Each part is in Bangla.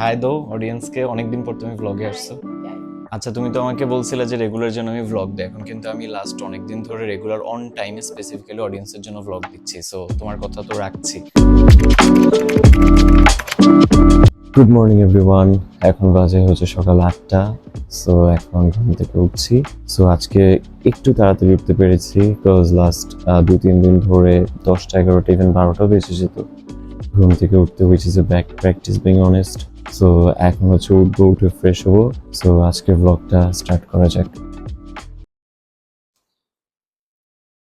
হাই দো অডিয়েন্সকে অনেকদিন পর তুমি ভ্লগে আসছো। আচ্ছা তুমি তো আমাকে বলছিলে যে রেগুলার জন্য আমি ভ্লগ দিই, এখন কিন্তু আমি লাস্ট অনেকদিন ধরে রেগুলার অন টাইমে স্পেসিফিক্যালি অডিয়েন্সের জন্য ভ্লগ দিচ্ছি। সো তোমার কথা তো রাখছি। গুড মর্নিং এভরিওয়ান এখন বাজে হচ্ছে সকাল আটটা। সো এখন ঘুম থেকে উঠছি। সো আজকে একটু তাড়াতাড়ি উঠতে পেরেছি বিকজ লাস্ট দু তিন দিন ধরে দশটা এগারোটা ইভেন বারোটা বেজে যেত। ঘুম থেকে উঠতে হয়েছে যে back practice being honest so এখন হচ্ছে উঠবো, উঠে ফ্রেশ হব। সো আজকে ব্লগটা স্টার্ট করা যাক।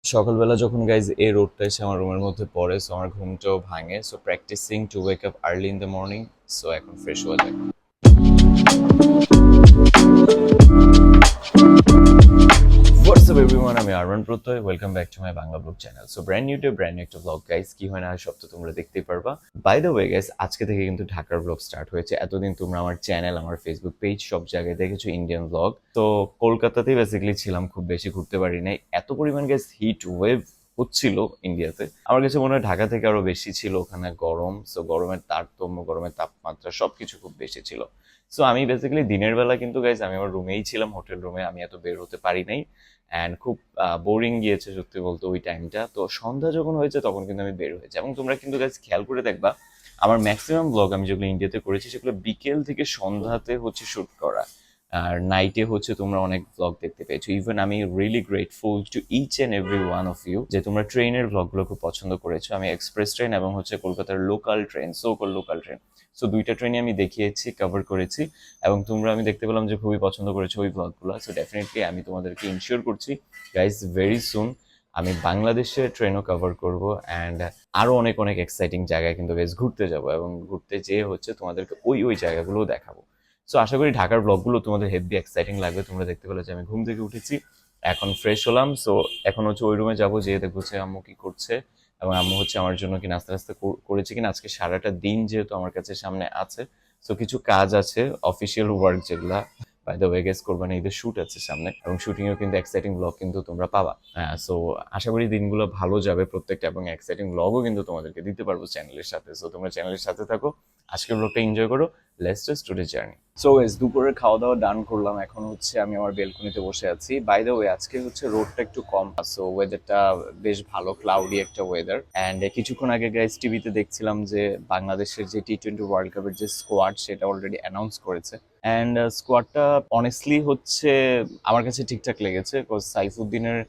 সকালবেলা যখন গাইজ এই রোডটা এসে আমার রুমের মধ্যে পড়ে সো আমার ঘুমটাও ভাঙে। So practicing to wake up early in the morning so এখন ফ্রেশ হওয়া যায় হোয়াটসঅ্যাপ এভরিওয়ান আমি Arman Pratyay welcome back to my Bangla vlog channel so brand new to brand new একটা ব্লগ গাইস কি হয় না সব তো তোমরা দেখতেই পারবা। বাই দ্য ওয়ে গাইস আজকে থেকে কিন্তু ঢাকার ব্লগ স্টার্ট হয়েছে। এতদিন তোমরা আমার চ্যানেল আমার ফেসবুক পেজ সব জায়গায় দেখেছ ইন্ডিয়ান ব্লগ তো, কলকাতাতেই বেসিক্যালি ছিলাম, খুব বেশি ঘুরতে পারি নাই। এত পরিমাণ গাইস হিট ওয়েভ হচ্ছিল ইন্ডিয়াতে আমার কাছে মনে হয় ঢাকা থেকে আরও বেশি ছিল, ওখানে গরম। সো গরমের তারতম্য, গরমের তাপমাত্রা সবকিছু খুব বেশি ছিল। সো আমি বেসিক্যালি দিনের বেলা কিন্তু গাইজ আমি আমার রুমেই ছিলাম হোটেল রুমে আমি এত বের হতে পারি নাই। অ্যান্ড খুব বোরিং গিয়েছে, সত্যি বলতে, ওই টাইমটা তো সন্ধ্যা যখন হয়েছে, তখন কিন্তু আমি বের হয়েছি। এবং তোমরা কিন্তু গাইজ খেয়াল করে দেখবা, আমার ম্যাক্সিমাম ব্লগ আমি যেগুলো ইন্ডিয়াতে করেছি, সেগুলো বিকেল থেকে সন্ধ্যাতে হচ্ছে শ্যুট করা। আর নাইটে হচ্ছে তোমরা অনেক ব্লগ দেখতে পেয়েছ। ইভেন আমি really grateful to each and every one of you যে তোমরা ট্রেনের ব্লগগুলো খুব পছন্দ করেছ। আমি এক্সপ্রেস ট্রেন এবং হচ্ছে কলকাতার local train so called local train so দুইটা ট্রেনই আমি দেখিয়েছি কভার করেছি এবং তোমরা আমি দেখতে পেলাম যে খুবই পছন্দ করেছ ওই ব্লগগুলো সো ডেফিনেটলি আমি তোমাদেরকে ইনশিওর করছি গাইজ ভেরি সুন আমি বাংলাদেশের ট্রেনও কভার করব অ্যান্ড আরও অনেক অনেক এক্সাইটিং জায়গায় কিন্তু বেশ ঘুরতে যাব এবং ঘুরতে যেয়ে হচ্ছে তোমাদেরকে ওই ওই জায়গাগুলোও দেখাবো। সো আশা করি ঢাকার ব্লগগুলো তোমাদের হেভি এক্সাইটিং লাগবে। তোমরা দেখতে পেলে যে আমি ঘুম থেকে উঠেছি, এখন ফ্রেশ হলাম। সো এখন হচ্ছে ওই রুমে যাব, যেয়ে দেখব যে আম্মু কি করছে এবং আম্মু হচ্ছে আমার জন্য কি নাস্তা নাস্তা কর- করেছে কিনা। আজকে সারাটা দিন যেহেতু আমার কাছে সামনে আছে। সো কিছু কাজ আছে অফিসিয়াল ওয়ার্ক যেগুলা। বাই দ্য ওয়ে গেস কোরবানি ঈদের শুট আছে সামনে এবং শুটিং এও কিন্তু এক্সাইটিং ব্লগ কিন্তু তোমরা পাবা। সো আশা করি দিনগুলো ভালো যাবে প্রত্যেকটা এবং এক্সাইটিং ব্লগও কিন্তু তোমাদেরকে দিতে পারব চ্যানেলের সাথে। সো তোমরা চ্যানেলের সাথে থাকো, আজকের ব্লগটা এনজয় করো। জাস্ট টুডে জার্নি সো এস দুপুরের খাওয়া দাওয়া ডান করলাম। এখন হচ্ছে আমি আমার বেলকনিতে বসে আছি। বাই দ্য ওয়ে আজকে হচ্ছে রোডটা একটু কম। সো ওয়েদারটা বেশ ভালো ক্লাউডি একটা ওয়েদার অ্যান্ড কিছুক্ষণ আগে গাইস টিভিতে দেখছিলাম যে বাংলাদেশের যে টি টোয়েন্টি ওয়ার্ল্ড কাপের যে স্কোয়াড সেটা অলরেডি অ্যানাউন্স করেছে। অ্যান্ড স্কোয়াডটা অনেস্টলি হচ্ছে আমার কাছে ঠিকঠাক লেগেছে বিকজ সাইফুদ্দিনের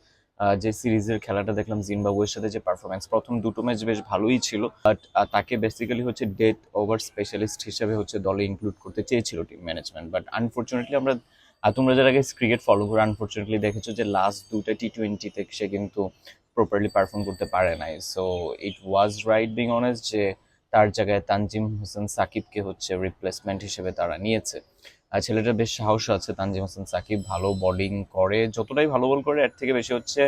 যে সিরিজের খেলাটা দেখলাম, জিম্বাবুয়ের সাথে যে পারফরমেন্স প্রথম দুটো ম্যাচ বেশ ভালোই ছিল বাট তাকে বেসিক্যালি হচ্ছে ডেথ ওভার স্পেশালিস্ট হিসেবে হচ্ছে দলে ইনক্লুড করতে চেয়েছিল টিম ম্যানেজমেন্ট বাট আনফর্চুনেটলি আমরা তোমরা যারা আগে ক্রিকেট ফলো করো আনফর্চুনেটলি দেখেছ যে লাস্ট দুটা টি টোয়েন্টিতে সে কিন্তু প্রপারলি পারফর্ম করতে পারে নাই। So it was right being honest যে তার জায়গায় তানজিম হোসেন সাকিবকে হচ্ছে রিপ্লেসমেন্ট হিসেবে তারা নিয়েছে। আর ছেলেটা বেশ সাহস আছে তানজিম হোসেন সাকিব, ভালো বোলিং করে, যতটাই ভালো বল করে, এর থেকে বেশি হচ্ছে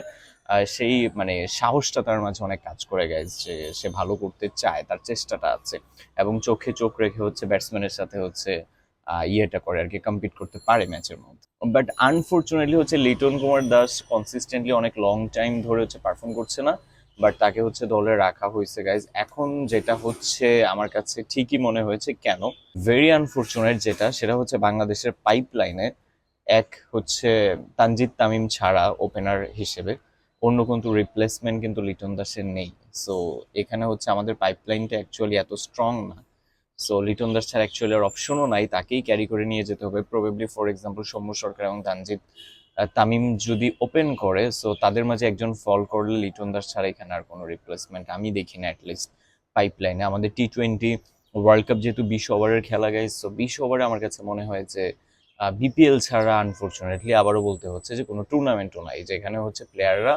সেই মানে সাহসটা তার মাঝে অনেক কাজ করে গেছে যে সে ভালো করতে চায়, তার চেষ্টাটা আছে। এবং চোখে চোখ রেখে হচ্ছে ব্যাটসম্যানের সাথে হচ্ছে ইয়েটা করে আর কি কম্পিট করতে পারে ম্যাচের মধ্যে। বাট আনফর্চুনেটলি হচ্ছে লিটন কুমার দাস কনসিস্টেন্টলি অনেক লং টাইম ধরে হচ্ছে পারফর্ম করছে না। বাট তাকে হচ্ছে দলে রাখা হয়েছে গাইজ এখন যেটা হচ্ছে আমার কাছে ঠিকই মনে হয়েছে কেন? ভেরি আনফর্চুনেট যেটা সেটা হচ্ছে বাংলাদেশের পাইপলাইনে এক হচ্ছে তানজিদ তামিম ছাড়া ওপেনার হিসেবে অন্য কিন্তু রিপ্লেসমেন্ট কিন্তু লিটন দাসের নেই। সো এখানে হচ্ছে আমাদের পাইপলাইনটা অ্যাকচুয়ালি এত স্ট্রং না। সো লিটন দাস ছাড়া অ্যাকচুয়ালি আর অপশনও নাই তাকেই ক্যারি করে নিয়ে যেতে হবে। Probably for example Soumya Sarkar এবং তানজিদ আহ, তামিম যদি ওপেন করে সো তাদের মাঝে একজন ফল করলে লিটন দাস ছাড়া এখানে আর কোনো রিপ্লেসমেন্ট আমি দেখি না অ্যাটলিস্ট পাইপলাইনে আমাদের টি টোয়েন্টি ওয়ার্ল্ড কাপ যেহেতু বিশ ওভারের খেলা গাইজ সো বিশ ওভারে আমার কাছে মনে হয় যে বিপিএল ছাড়া আনফর্চুনেটলি আবারও বলতে হচ্ছে যে, কোনো টুর্নামেন্টও নাই, যেখানে হচ্ছে প্লেয়াররা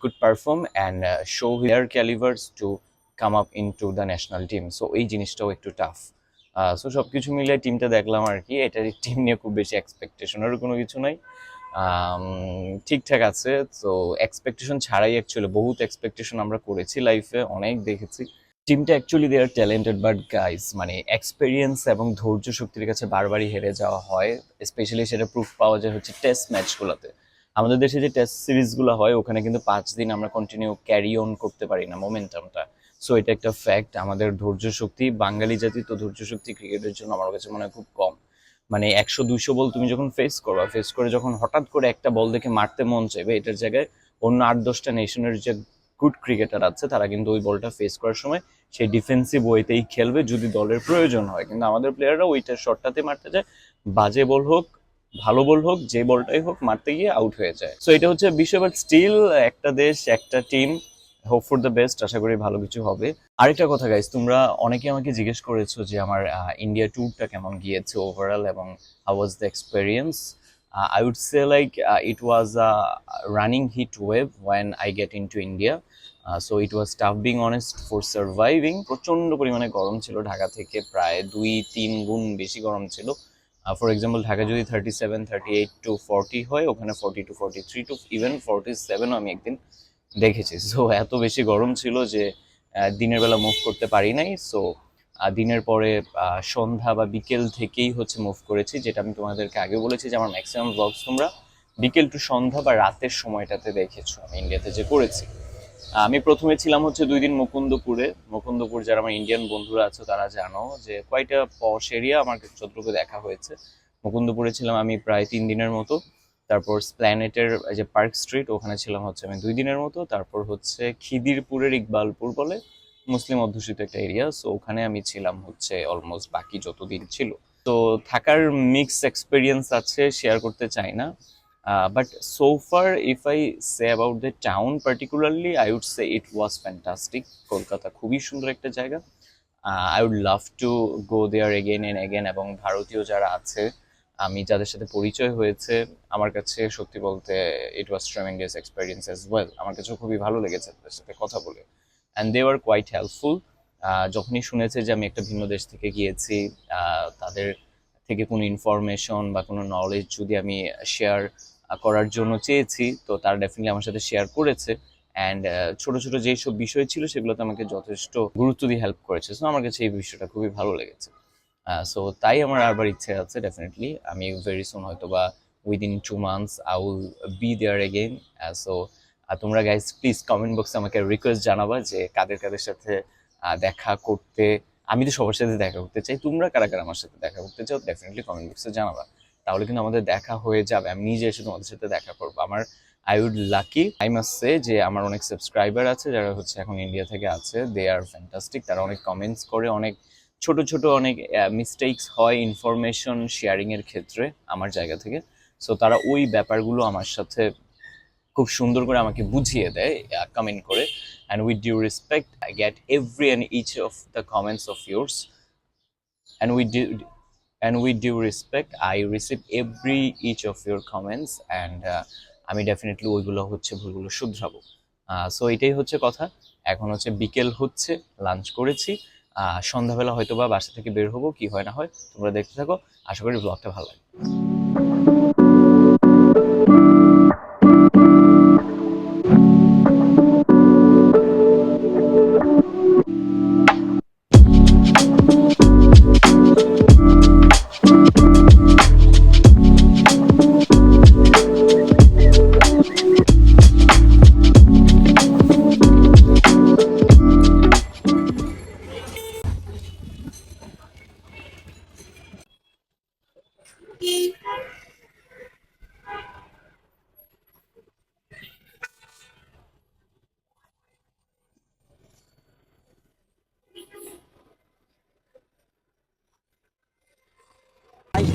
could perform and show their calibres to come up into the national team so এই জিনিসটাও একটু টাফ সো সব কিছু মিলে টিমটা দেখলাম আর কি এটার টিম নিয়ে খুব বেশি এক্সপেকটেশনেরও কোনো কিছু নাই। ঠিকঠাক আছে, তো এক্সপেকটেশন ছাড়াই অ্যাকচুয়ালি বহুত এক্সপেকটেশন আমরা করেছি লাইফে অনেক দেখেছি। টিমটা actually they are talented but guys মানে এক্সপেরিয়েন্স এবং ধৈর্য শক্তির কাছে বারবারই হেরে যাওয়া হয় স্পেশালি সেটা প্রুফ পাওয়া যায় হচ্ছে টেস্ট ম্যাচগুলোতে আমাদের দেশে যে টেস্ট সিরিজগুলো হয়, ওখানে কিন্তু পাঁচ দিন আমরা কন্টিনিউ ক্যারি অন করতে পারি না মোমেন্টামটা সো এটা একটা ফ্যাক্ট আমাদের ধৈর্য শক্তি, বাঙালি জাতি তো ধৈর্য শক্তি ক্রিকেটের জন্য আমার কাছে মনে হয় খুব কম। মানে একশো, দুইশো বল তুমি যখন ফেস করবা ফেস করে যখন হঠাৎ করে একটা বল দেখে মারতে মন চাইবে, এটার জায়গায় অন্য আট, দশটা নেশনের যে গুড ক্রিকেটার আছে, তারা কিন্তু ওই বলটা ফেস করার সময় সেই ডিফেন্সিভ ওয়েতেই খেলবে যদি দলের প্রয়োজন হয়। কিন্তু আমাদের প্লেয়াররা ওইটা শটটাতে মারতে যায়, বাজে বল হোক, ভালো বল হোক, যে বলটাই হোক, মারতে গিয়ে আউট হয়ে যায়। সো এটা হচ্ছে বাট স্টিল একটা দেশ, একটা team hope for the best আশা করি ভালো কিছু হবে। আরেকটা কথা গাইজ তোমরা অনেকে আমাকে জিজ্ঞেস করেছ যে আমার ইন্ডিয়া ট্যুরটা কেমন গিয়েছে ওভারঅল এবং how was the experience I would say like it was a running heat wave when I get into India so it was tough being honest for surviving প্রচণ্ড পরিমাণে গরম ছিল ঢাকা থেকে, প্রায় দুই তিন গুণ বেশি গরম ছিল। ফর এক্সাম্পল ঢাকা যদি thirty seven thirty eight to forty হয়, ওখানে forty to forty three to even forty সেভেনও আমি একদিন দেখেছি। সো এত বেশি গরম ছিল যে দিনের বেলা মুভ করতে পারি নাই। সো দিনের পরে সন্ধ্যা বা বিকেল থেকেই হচ্ছে মুভ করেছি, যেটা আমি তোমাদেরকে আগে বলেছি যে, আমার ম্যাক্সিমাম ব্লগস তোমরা বিকেল টু সন্ধ্যা বা রাতের সময়টাতে দেখেছ, আমি ইন্ডিয়াতে যে করেছি। আমি প্রথমে ছিলাম হচ্ছে দুই দিন মুকুন্দপুরে। মুকুন্দপুর যারা আমার ইন্ডিয়ান বন্ধুরা আছে, তারা জানো যে কয়টা পশ এরিয়া আমার যতটুকু দেখা হয়েছে। মুকুন্দপুরে ছিলাম আমি প্রায় তিন দিনের মতো। তারপর স্প্ল্যানেটের যে পার্ক স্ট্রিট, ওখানে ছিলাম হচ্ছে আমি দুই দিনের মতো। তারপর হচ্ছে খিদিরপুরের ইকবালপুর বলে মুসলিম অধ্যুষিত একটা এরিয়া সো ওখানে আমি ছিলাম হচ্ছে অলমোস্ট বাকি যত দিন ছিল। তো থাকার মিক্স এক্সপিরিয়েন্স আছে শেয়ার করতে চাই না। But so far if I say about the town particularly I would say it was fantastic Kolkata খুবই সুন্দর একটা জায়গা। I would love to go there again and again এবং ভারতীয় যারা আছে আমি যাদের সাথে পরিচয় হয়েছে, আমার কাছে সত্যি বলতে it was tremendous experience as well আমার কাছে খুবই ভালো লেগেছে তাদের সাথে কথা বলে। And they are quite helpful যখনই শুনেছে যে আমি একটা ভিন্ন দেশ থেকে গিয়েছি তাদের থেকে কোনো ইনফরমেশন বা কোনো নলেজ যদি আমি শেয়ার করার জন্য চেয়েছি, তো তারা ডেফিনেটলি আমার সাথে শেয়ার করেছে। অ্যান্ড ছোট ছোট যেই সব বিষয় ছিল সেগুলোতে আমাকে যথেষ্ট গুরুত্ব দিয়ে হেল্প করেছে। সো আমার কাছে এই বিষয়টা খুবই ভালো লেগেছে। সো তাই আমার আরবার ইচ্ছে আছে ডেফিনেটলি আমি ভেরি সুন হয়তো বা within two months I will be there again so তোমরা গাইজ প্লিজ কমেন্ট বক্সে আমাকে রিকোয়েস্ট জানাবা যে কাদের কাদের সাথে দেখা করতে, আমি তো সবার সাথে দেখা করতে চাই, তোমরা কারা কারা আমার সাথে দেখা করতে চাও ডেফিনেটলি কমেন্ট বক্সে জানাবা। তাহলে কিন্তু আমাদের দেখা হয়ে যাবে, আমি নিজে এসে তোমাদের সাথে দেখা করব। আমার I would lucky I must say যে আমার অনেক সাবস্ক্রাইবার আছে, যারা হচ্ছে এখন ইন্ডিয়া থেকে আছে দে আর ফ্যান্টাস্টিক তারা অনেক কমেন্টস করে, অনেক ছোট ছোট অনেক মিস্টেকস হয় ইনফরমেশন শেয়ারিং এর ক্ষেত্রে আমার জায়গা থেকে। সো তারা ওই ব্যাপারগুলো আমার সাথে খুব সুন্দর করে আমাকে বুঝিয়ে দেয় কমেন্ট করে। And with due respect I get every and each of the comments of yours. And with due and with due respect I every each of your comments and uh, আমি ডেফিনেটলি ওইগুলো হচ্ছে ভুলগুলো শুধরাবো। সো এটাই হচ্ছে কথা। এখন হচ্ছে বিকেল হচ্ছে লাঞ্চ করেছি। সন্ধ্যাবেলা হয়তো বা বাসা থেকে বের হব, কি হয় না হয় তোমরা দেখতে থাকো। আশা করি ব্লগটা ভালো লাগে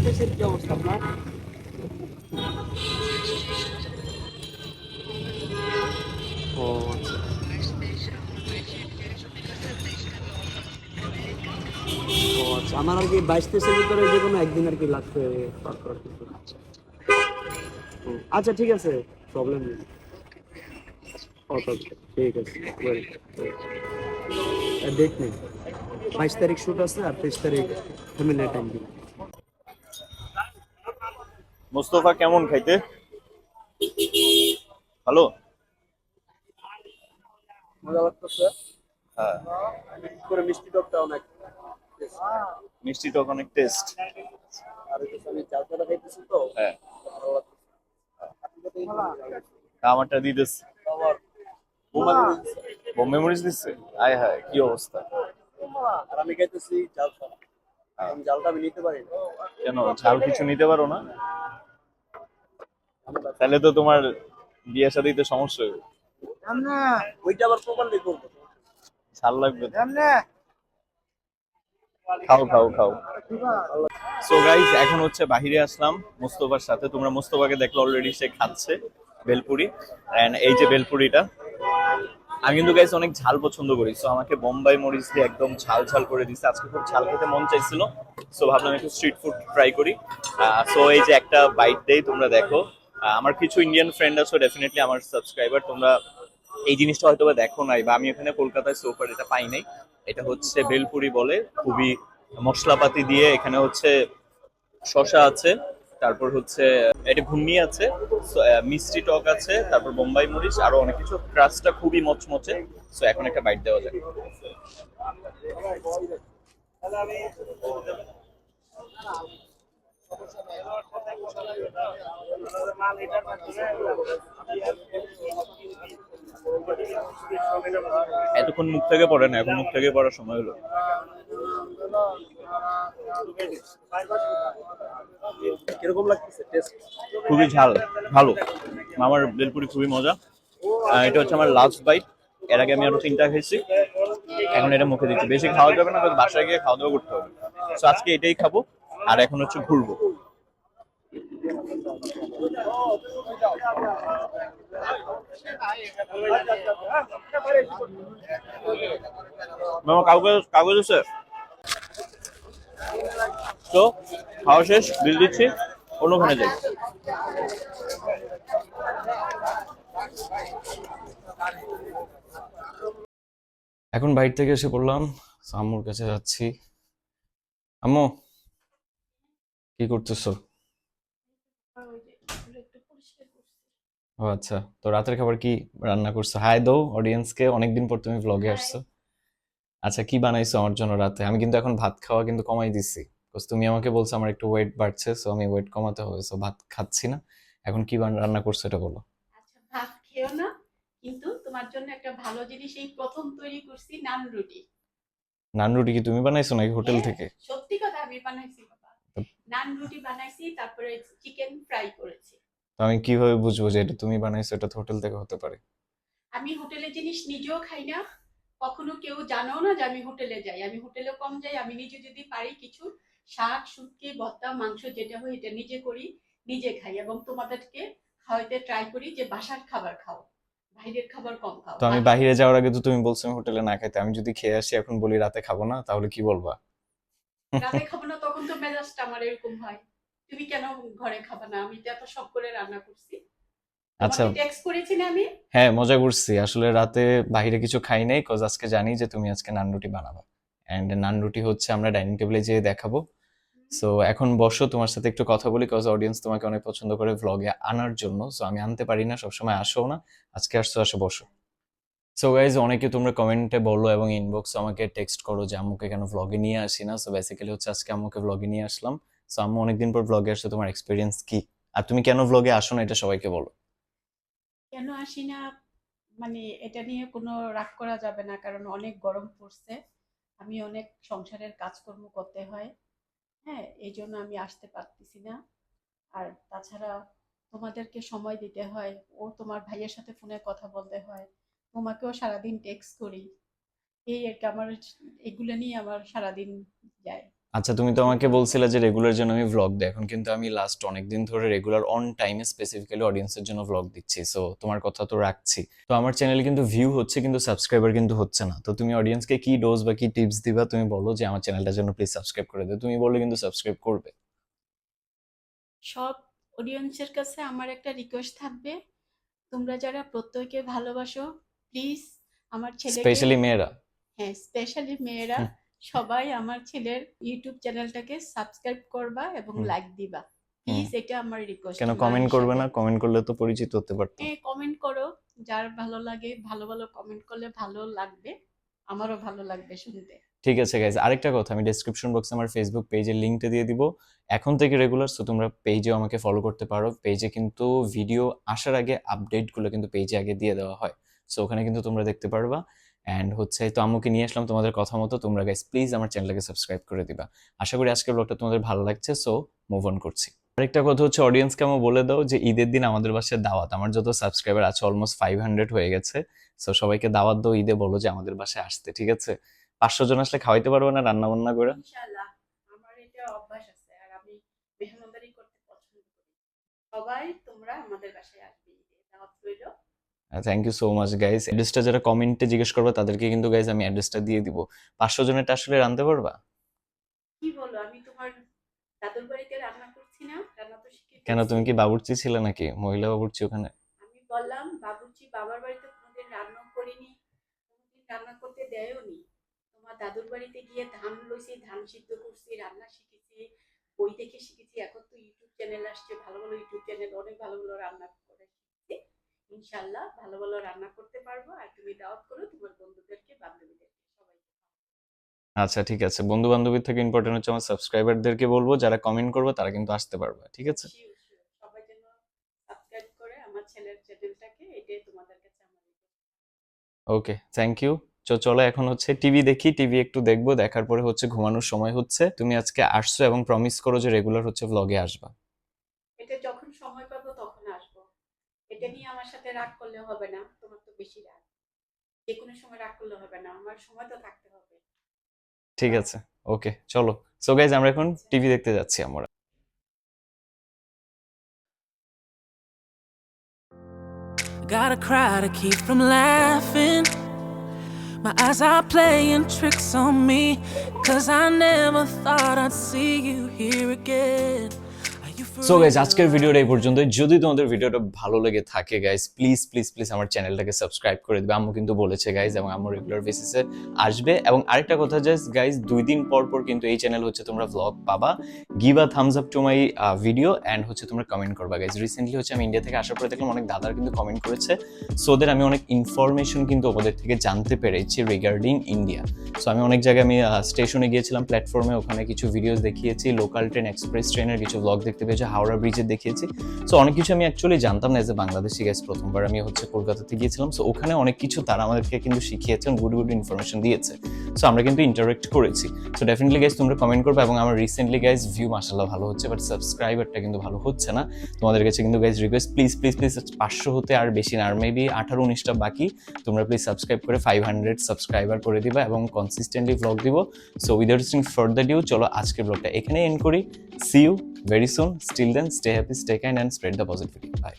আইসিএসের কি অবস্থা আপনার ও আচ্ছা ও আচ্ছা আমার আর কি বাইশ তেইশের ভিতরে যে কোনো একদিন আর কি লাগবে পার করার কিছু। ও, আচ্ছা ঠিক আছে প্রবলেম নেই ওকে ঠিক আছে ডেট নেই বাইশ তারিখ শুট আছে আর তেইশ তারিখ ফ্যামিলি টাইম দিন মোস্তফা কেমন খাইতে? ভালো? মজা লাগতেছে। হ্যাঁ। করে মিষ্টি টকটা অনেক মিষ্টি টক অনেক টেস্ট আর আমি চাল চাটা খাইতেছি তো হ্যাঁ? আমারটা দিতেছে। আবার মরিচ দিচ্ছে? আয় হায় কি অবস্থা? আর আমি খাইতেছি জাল খাওয়া আমি জালটা আমি নিতে পারি কেন? ঝাল কিছু নিতে পারো না? তাহলে তো তোমার বিয়ে শাদিতে সমস্যা হবে। ওইটা আবার করব? লাগবে তো। খাও খাও খাও। সো গাইস এখন হচ্ছে বাহিরে আসলাম মুস্তফার সাথে। তোমরা মুস্তফাকে দেখলে অলরেডি সে খাচ্ছে বেলপুরি। এন্ড এই যে বেলপুরিটা আমি কিন্তু গাইস অনেক ঝাল পছন্দ করি। সো আমাকে বোম্বাই মরিচ দিয়ে একদম ঝাল ঝাল করে দিচ্ছে আজকে খুব ঝাল খেতে মন চাইছিল। সো ভাবলাম একটু স্ট্রিট ফুড ট্রাই করি। সো এই যে একটা বাইট দেই তোমরা দেখো। আমার কিছু ইন্ডিয়ান ফ্রেন্ড আছো ডেফিনেটলি আমার সাবস্ক্রাইবার তোমরা এই জিনিসটা হয়তো বা দেখো নাই, বা আমি এখানে কলকাতায় সোফার এটা পাই নাই। এটা হচ্ছে বেলপুরি বলে, খুবই মশলাপাতি দিয়ে এখানে হচ্ছে শশা আছে, তারপর হচ্ছে, এটা ঘুগনি আছে মিষ্টি টক আছে, তারপর বোম্বাই মরিচ, আরও অনেক কিছু। ক্রাস্টটা খুবই মচমচে সো এখন একটা বাইট দেওয়া যায় এতক্ষণ মুখ থেকে পড়ে না এখন মুখ থেকে পড়ার সময় হলো। কীরকম লাগতেছে? টেস্ট খুবই ঝাল ভালো। আমার বেলপুরি খুবই মজা। এটা হচ্ছে আমার লাস্ট বাইট এর আগে আমি আরও তিনটা খেয়েছি। এখন এটা মুখে দিচ্ছি। বেশি খাওয়া যাবে না বাসায় গিয়ে খাওয়া দাওয়া করতে হবে। তো আজকে এটাই খাব। আর এখন হচ্ছে ঘুরবো। মামা কাগজ কাগজ আছে তো খাওয়া শেষ বিল দিচ্ছি অন্যখানে যাই। এখন বাইরে থেকে এসে পড়লাম আম্মুর কাছে যাচ্ছি। আম্মু কি করতেছো? ও আচ্ছা তো রাতের খাবার কি রান্না করছ? হাই দো অডিয়েন্সকে অনেকদিন পর তুমি ভ্লগে আসছো। আচ্ছা কি বানাইছো আমার জন্য রাতে? আমি কিন্তু এখন ভাত খাওয়া কিন্তু কমাই দিচ্ছি তুমি আমাকে বলছো আমার একটু ওয়েট বাড়ছে সো আমি ওয়েট কমাতে হবে সো ভাত খাচ্ছি না। এখন কি রান্না করছ এটা বলো। আচ্ছা ভাত খেও না কিন্তু তোমার জন্য একটা ভালো জিনিস এই প্রথম তৈরি করছি নান রুটি। নান রুটি কি তুমি বানাইছো নাকি হোটেল হ্যাঁ, থেকে? সত্যি কথা আমি বানাইছি। নান রুটি বানাইছি তারপরে চিকেন ফ্রাই করেছি। তো আমি কীভাবে বুঝব যে এটা তুমি বানাইছো এটা তো হোটেল থেকে হতে পারে? আমি হোটেলে জিনিস নিজেও খাই না কখনো কেউ জানো না যে আমি হোটেলে যাই। আমি হোটেলে কম যাই আমি নিজে যদি পারি কিছু শাক শুটকি ভর্তা মাংস যেটা হয় এটা নিজে করি নিজে খাই এবং তোমাদেরকে খাওয়াইতে ট্রাই করি যে বাসার খাবার খাও বাইরের খাবার কম খাও। তো আমি বাইরে যাওয়ার আগে তো তুমি বলছো হোটেলে না খাইতে আমি যদি খেয়ে আসি এখন বলি রাতে খাব না তাহলে কি বলবা? রাতে খাব না তখন তো মেজাজটা আমার এরকম হয়। তুমি কেন ঘরে খাবা না? আমি তো এত শখ করে রান্না করছি। আচ্ছা। টেক্সট করেছি না আমি? হ্যাঁ মজা করছি। আসলে রাতে বাইরে কিছু খাই নাই কজ আজকে জানি যে তুমি আজকে নান রুটি বানাবা। এন্ড নান রুটি হচ্ছে আমরা ডাইনিং টেবিলে যেয়ে দেখাবো। সো এখন বসো তোমার সাথে একটু কথা বলি কজ অডিয়েন্স তোমাকে অনেক পছন্দ করে ভ্লগে আনার জন্য। সো আমি আনতে পারি না সবসময় আসো না। আজকে আসছো আসো বসো। সো গাইজ অনেকে তোমরা কমেন্টে বলো এবং ইনবক্স আমাকে টেক্সট করো যে, আম্মুকে কেন ভ্লগে নিয়ে আসি না? সো বেসিক্যালি হচ্ছে আজকে আম্মুকে ভ্লগে নিয়ে আসলাম। সো আম্মু অনেকদিন পর ভ্লগে আসছে, তোমার এক্সপিরিয়েন্স কি? আর তুমি কেন ভ্লগে আসো না? এটা সবাইকে বলো। কেন আসি না? মানে এটা নিয়ে কোনো রাগ করা যাবে না, কারণ অনেক গরম পড়ছে। আমি অনেক সংসারের কাজকর্ম করতে হয়। হ্যাঁ এই জন্য আমি আসতে পারতেছি না। আর তাছাড়া তোমাদেরকে সময় দিতে হয়। ও তোমার ভাইয়ের সাথে ফোনে কথা বলতে হয়। তোমাকেও সারাদিন টেক্সট করি। এই আর কি আমার এগুলো নিয়ে আমার সারাদিন যায়। আচ্ছা তুমি তো আমাকে বলছিলে যে রেগুলার জন্য আমি ভ্লগ দিই। এখন কিন্তু আমি লাস্ট অনেক দিন ধরে রেগুলার অন টাইমে স্পেসিফিক্যালি অডিয়েন্সের জন্য ভ্লগ দিচ্ছি। সো তোমার কথা তো রাখছি। তো আমার চ্যানেলে কিন্তু ভিউ হচ্ছে কিন্তু সাবস্ক্রাইবার কিন্তু হচ্ছে না। তো তুমি অডিয়েন্সকে কি ডোজ বা কি টিপস দিবা তুমি বলো যে আমার চ্যানেলটার জন্য প্লিজ সাবস্ক্রাইব করে দিও তুমি বললে কিন্তু সাবস্ক্রাইব করবে। সব অডিয়েন্সের কাছে আমার একটা রিকোয়েস্ট থাকবে তোমরা যারা প্রত্যেকে ভালোবাসো প্লিজ আমার ছেলেকে স্পেশালি মেয়েরা। হ্যাঁ স্পেশালি মেয়েরা সবাই আমার ছেলের ইউটিউব চ্যানেলটাকে সাবস্ক্রাইব করবা এবং লাইক দিবা। প্লিজ এটা আমার রিকোয়েস্ট কেন কমেন্ট করবে না? কমেন্ট করলে তো পরিচিত হতে পারতো হ্যাঁ কমেন্ট করো। যার ভালো লাগে ভালো ভালো কমেন্ট করলে ভালো লাগবে। আমারও ভালো লাগবে শুনতে। ঠিক আছে গাইজ আরেকটা কথা আমি ডেসক্রিপশন বক্সে আমার ফেসবুক পেজের লিঙ্কটা দিয়ে দিব। এখন থেকে রেগুলার সো তোমরা পেজেও আমাকে ফলো করতে পারো। পেজে কিন্তু ভিডিও আসার আগে আপডেটগুলো কিন্তু পেজে আগে দিয়ে দেওয়া হয়। সো ওখানে কিন্তু তোমরা দেখতে পারবা। অ্যান্ড হচ্ছে, তো আম্মুকে নিয়ে আসলাম তোমাদের কথা মতো। তোমরা গাইস প্লিজ আমার চ্যানেলটাকে সাবস্ক্রাইব করে দিবা। আশা করি আজকের ব্লগটা তোমাদের ভালো লাগছে। সো মুভ অন করছি। আরেকটা কথা হচ্ছে অডিয়েন্সকে আমার বলে দাও যে, ঈদের দিন আমাদের বাসায় দাওয়াত। আমার যত সাবস্ক্রাইবার আছে অলমোস্ট ফাইভ হান্ড্রেড হয়ে গেছে। সো সবাইকে দাওয়াত দাও, ঈদে বলো যে, আমাদের বাসায় আসতে, ঠিক আছে? পাঁচশো জন আসলে খাওয়াইতে পারব না রান্না বান্না আমি করি। সবাই তোমরা আমাদের বাসায় আসবে দাওয়াত রইল। Thank you so much guys অ্যাড্রেসটা যারা কমেন্টে জিজ্ঞেস করবে তাদেরকে কিন্তু গাইজ আমি অ্যাড্রেসটা দিয়ে দিব। পাঁচশো জনেরটা আসলে রাঁধতে পারবা? কি বলো? আমি তোমার দাদুর বাড়িতে রান্না করছি না রান্না তো শিখে কেন তুমি কি বাবুর্চি ছিলে নাকি? মহিলা বাবুর্চি ওখানে? আমি বললাম বাবুর্চি বাবার বাড়িতে কোনোদিন রান্না করিনি কোনোদিন রান্না করতে দেয়ও নি। তোমার দাদুর বাড়িতে গিয়ে ধান লইছি ধান সিদ্ধ করছি রান্না শিখেছি বই দেখে শিখেছি। এখন তো ইউটিউব চ্যানেল আসছে ভালো ভালো ইউটিউব চ্যানেল অনেক ভালো ভালো রান্না করে। ইনশাল্লাহ ভালো ভালো রান্না করতে পারব আর তুমি দাওয়াত করো তোমার বন্ধুদেরকে বান্ধবীদেরকে সবাইকে। আচ্ছা ঠিক আছে। বন্ধু বান্ধবীর থেকে ইম্পর্টেন্ট হচ্ছে আমার সাবস্ক্রাইবারদেরকে বলব যারা কমেন্ট করবে তারা কিন্তু আসতে পারবে ঠিক আছে. সবাই যেন সাবস্ক্রাইব করে আমার ছেলের চ্যানেলটাকে এটাই তোমাদের কাছে আমার ওকে থ্যাংক ইউ চলো এখন হচ্ছে টিভি দেখি টিভি একটু দেখব দেখার পরে হচ্ছে ঘুমানোর সময় হচ্ছে। তুমি আজকে আসছো এবং প্রমিস করো যে রেগুলার হচ্ছে ভ্লগে আসবা এটা যখন সময় পাবো তখন আসব এটা নিয়ে আমার সাথে রাগ করলে হবে না তোমার তো বেশি রাগ যে কোনো সময় রাগ করলে হবে না আমার সময় তো থাকতে হবে ঠিক আছে ওকে চলো সো গাইজ আমরা এখন টিভি দেখতে যাচ্ছি আমরা Gotta cry to keep from laughing. My eyes are playing tricks on me. Cause I never thought I'd see you here again. So guys আজকের ভিডিওটা এই পর্যন্ত যদি তোমাদের ভিডিওটা ভালো লেগে থাকে গাইজ প্লিজ প্লিজ প্লিজ আমার চ্যানেলটাকে সাবস্ক্রাইব করে দিবে। আম্মু কিন্তু বলেছে গাইজ এবং আম্মু রেগুলার বেসিসে আসবে। এবং আরেকটা কথা যে গাইজ দুই দিন পর পর কিন্তু এই চ্যানেল হচ্ছে তোমরা ভ্লগ পাবা। Give a thumbs up to my video and হচ্ছে তোমরা কমেন্ট করবা গাইজ রিসেন্টলি হচ্ছে আমি ইন্ডিয়া থেকে আসার পরে দেখলাম অনেক দাদার কিন্তু কমেন্ট করেছে। সো ওদের আমি অনেক ইনফরমেশন কিন্তু ওদের থেকে জানতে পেরেছি রিগার্ডিং ইন্ডিয়া সো আমি অনেক জায়গায় আমি স্টেশনে গিয়েছিলাম প্ল্যাটফর্মে ওখানে কিছু ভিডিওস দেখিয়েছি। লোকাল ট্রেন এক্সপ্রেস ট্রেনের কিছু ব্লগ দেখতে পেয়েছি, হাওড়া ব্রিজের দেখিয়েছি। সো অনেক কিছু আমি অ্যাকচুয়ালি জানতাম না এজ এ বাংলাদেশি গ্যাস প্রথমবার আমি হচ্ছে কলকাতাতে গিয়েছিলাম। সো ওখানে অনেক কিছু তারা আমাদেরকে কিন্তু শিখিয়েছেন গুড গুড ইনফরমেশন দিয়েছে। সো আমরা কিন্তু ইন্টারেক্ট করেছি। সো ডেফিনেটলি গ্যাস তোমরা কমেন্ট করবে এবং আমার রিসেন্টলি গ্যাস ভিউ মাসাল্লাহ ভালো হচ্ছে বাট সাবস্ক্রাইবারটা কিন্তু ভালো হচ্ছে না। তোমাদের কাছে কিন্তু guys request please please please পাঁচশো হতে আর বেশি না, আর মেবি আঠারো, উনিশটা বাকি। তোমরা প্লিজ সাবস্ক্রাইব করে ফাইভ হান্ড্রেড সাবস্ক্রাইবার করে দিবা এবং কনসিস্টেন্টলি ব্লগ দিব। সো উইদাউট সিং ফার্দার ডিউ চলো আজকের ব্লগটা এখানে এন্ড করি। See you very soon Till then, stay happy, stay kind, and spread the positivity. Bye.